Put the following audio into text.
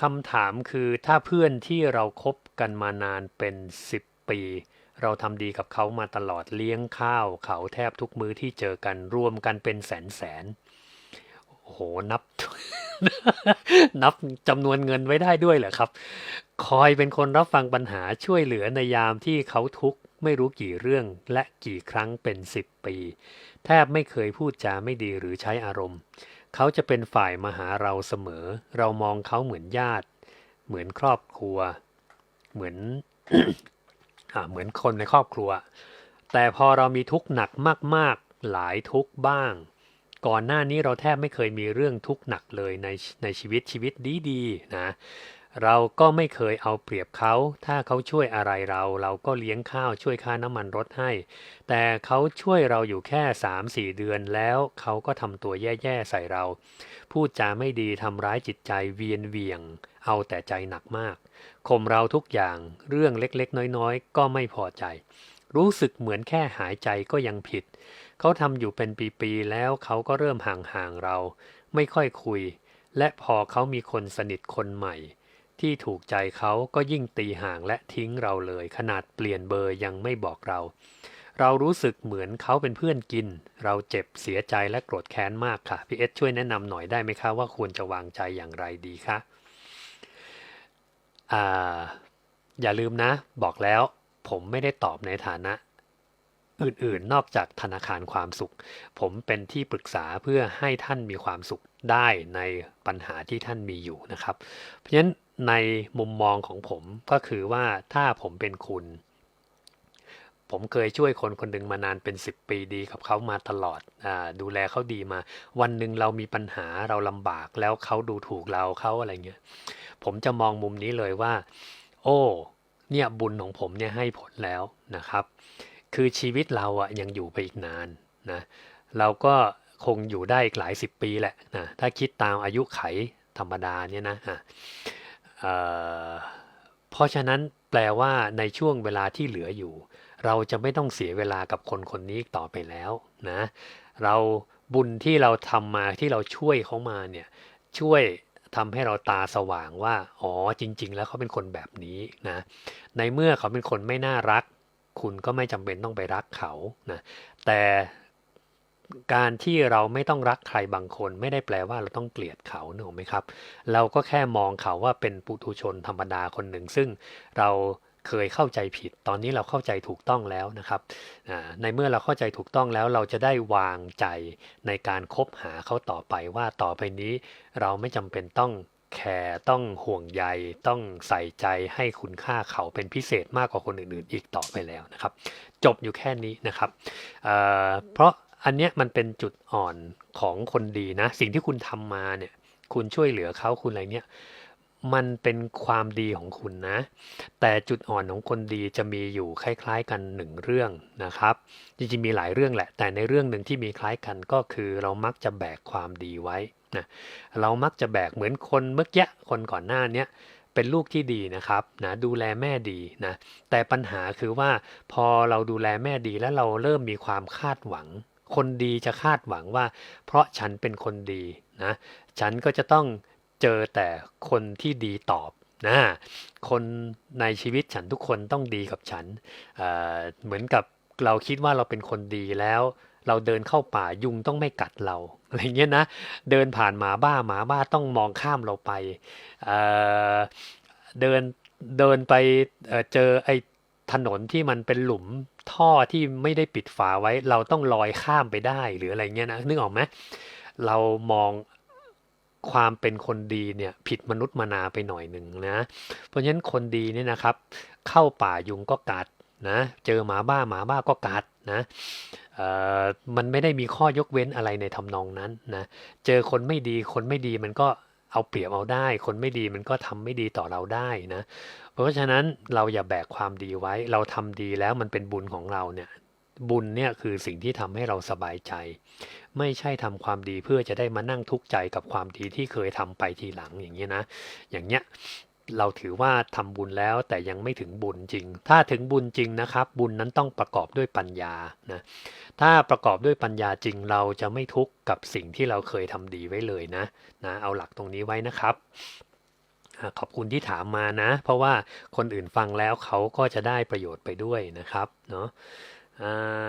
คำถามคือถ้าเพื่อนที่เราคบกันมานานเป็น 10 ปี เราทำดีกับเขามาตลอดเลี้ยงข้าวเขาแทบทุกมื้อที่เจอกันรวมกันเป็นแสนแสนโอ้โหนับ นับจำนวนเงินไว้ได้ด้วยเหรอครับ คอยเป็นคนรับฟังปัญหาช่วยเหลือในยามที่เขาทุกข์ไม่รู้กี่เรื่องและกี่ครั้งเป็นสิบปี แทบไม่เคยพูดจาไม่ดีหรือใช้อารมณ์ เขาจะเป็นฝ่ายมาหาเราเสมอ เรามองเขาเหมือนญาติ เหมือนครอบครัว เหมือนอเหมือนคนในครอบครัว แต่พอเรามีทุกข์หนักมาก ๆ หลายทุกข์บ้าง ก่อนหน้านี้เราแทบไม่เคยมีเรื่องทุกข์หนักเลยในในชีวิตชีวิตดีๆนะ เราก็ไม่เคยเอาเปรียบเขา ถ้าเขาช่วยอะไรเรา เราก็เลี้ยงข้าวช่วยค่าน้ำมันรถให้ แต่เขาช่วยเราอยู่แค่ 3-4 เดือนแล้วเขาก็ทำตัวแย่ๆใส่เรา พูดจาไม่ดีทำร้ายจิตใจเวียนเวียง เอาแต่ใจหนักมากข่มเราทุกอย่าง เรื่องเล็กๆ น้อยๆ ก็ไม่พอใจ รู้สึกเหมือนแค่หายใจก็ยังผิด เขาทำอยู่เป็นปีๆ แล้วเขาก็เริ่มห่างๆเรา ไม่ค่อยคุย และพอเขามีคนสนิทคนใหม่ ที่ถูกใจเขาก็ยิ่งตีห่างและทิ้งเราเลย ขนาดเปลี่ยนเบอร์ยังไม่บอกเรา เรารู้สึกเหมือนเขาเป็นเพื่อนกิน เราเจ็บเสียใจและโกรธแค้นมากค่ะพี่เอสช่วยแนะนำหน่อยได้ไหมคะว่าควรจะวางใจอย่างไรดีคะอ่าอย่าลืมนะ บอกแล้วผมไม่ได้ตอบในฐานะอื่นๆ นอกจากธนาคารความสุข ผมเป็นที่ปรึกษาเพื่อให้ท่านมีความสุขได้ในปัญหาที่ท่านมีอยู่นะครับ เพราะฉะนั้น ในมุมมองของผมก็คือว่าถ้าผมเป็นคุณ ผมเคยช่วยคนคนหนึ่งมานานเป็น 10 ปีดีกับเขามาตลอดอดูแลเขาดีมา วันหนึ่งเรามีปัญหาเราลำบากแล้วเขาดูถูกเราเขาอะไรเงี้ยผมจะมองมุมนี้เลยว่า โอ้เนี่ยบุญของผมเนี่ยให้ผลแล้วนะครับ คือชีวิตเราอะยังอยู่ไปอีกนานนะเราก็คงอยู่ได้อีกหลายสิบปีแหละนะถ้าคิดตามอายุไขธรรมดาเนี่ยนะะ เพราะฉะนั้นแปลว่าในช่วงเวลาที่เหลืออยู่ เราจะไม่ต้องเสียเวลากับคนคนนี้ต่อไปแล้วนะเราบุญที่เราทำมาที่เราช่วยเขามาเนี่ยช่วยทำให้เราตาสว่างว่า อ๋อจริง ๆ แล้วเขาเป็นคนแบบนี้นะในเมื่อเขาเป็นคนไม่น่ารัก คุณก็ไม่จำเป็นต้องไปรักเขานะแต่ การที่เราไม่ต้องรักใครบางคน ไม่ได้แปลว่าเราต้องเกลียดเขาเนอะไหมครับ เราก็แค่มองเขาว่าเป็นปุถุชนธรรมดาคนหนึ่ง ซึ่งเราเคยเข้าใจผิด ตอนนี้เราเข้าใจถูกต้องแล้วนะครับในเมื่อเราเข้าใจถูกต้องแล้วเราจะได้วางใจในการคบหาเขาต่อไปว่าต่อไปนี้ เราไม่จำเป็นต้องแคร์ต้องห่วงใยต้องใส่ใจให้คุณค่าเขาเป็นพิเศษมากกว่าคนอื่นๆ อีกต่อไปแล้วนะครับ จบอยู่แค่นี้นะครับเเพราะ อันเนี้ยมันเป็นจุดอ่อนของคนดีนะ สิ่งที่คุณทำมาเนี่ยคุณช่วยเหลือเขาคุณอะไรเนี่ยมันเป็นความดีของคุณนะ แต่จุดอ่อนของคนดีจะมีอยู่คล้ายๆกันหนึ่งเรื่องนะครับ จริงๆมีหลายเรื่องแหละ แต่ในเรื่องหนึ่งที่มีคล้ายกันก็คือเรามักจะแบกความดีไว้นะเรามักจะแบกเหมือนคนเมื่อกี้คนก่อนหน้านี้เป็นลูกที่ดีนะครับนะดูแลแม่ดีนะแต่ปัญหาคือว่าพอเราดูแลแม่ดีแล้วเราเริ่มมีความคาดหวัง คนดีจะคาดหวังว่า เพราะฉันเป็นคนดีนะฉันก็จะต้องเจอแต่คนที่ดีตอบนะคนในชีวิตฉันทุกคนต้องดีกับฉันเเหมือนกับเราคิดว่าเราเป็นคนดีแล้ว เราเดินเข้าป่ายุงต้องไม่กัดเราอะไรเงี้ยนะเดินผ่านหมาบ้าหมาบ้าต้องมองข้ามเราไปเเดินเดินไปเเจอไอ้ ถนนที่มันเป็นหลุมท่อที่ไม่ได้ปิดฝาไว้ เราต้องลอยข้ามไปได้หรืออะไรเงี้ยนะนึกออกไหมเรามองความเป็นคนดีเนี่ยผิดมนุษย์มนาไปหน่อยหนึ่งนะ เพราะฉะนั้นคนดีเนี่ยนะครับ เข้าป่ายุงก็กัดนะ เจอหมาบ้าหมาบ้าก็กัดนะมันไม่ได้มีข้อยกเว้นอะไรในทำนองนั้นนะ เจอคนไม่ดีคนไม่ดีมันก็ เอาเปรียบเอาได้ คนไม่ดีมันก็ทำไม่ดีต่อเราได้นะ เพราะฉะนั้นเราอย่าแบกความดีไว้ เราทำดีแล้วมันเป็นบุญของเราเนี่ย บุญเนี่ยคือสิ่งที่ทำให้เราสบายใจ ไม่ใช่ทำความดีเพื่อจะได้มานั่งทุกข์ใจกับความดีที่เคยทำไปทีหลังอย่างนี้นะ อย่างเนี้ย เราถือว่าทำบุญแล้วแต่ยังไม่ถึงบุญจริง ถ้าถึงบุญจริงนะครับ บุญนั้นต้องประกอบด้วยปัญญานะถ้าประกอบด้วยปัญญาจริงเราจะไม่ทุกข์กับสิ่งที่เราเคยทำดีไว้เลยนะนะเอาหลักตรงนี้ไว้นะครับขอบคุณที่ถามมานะ เพราะว่าคนอื่นฟังแล้วเขาก็จะได้ประโยชน์ไปด้วยนะครับเนาะอ่า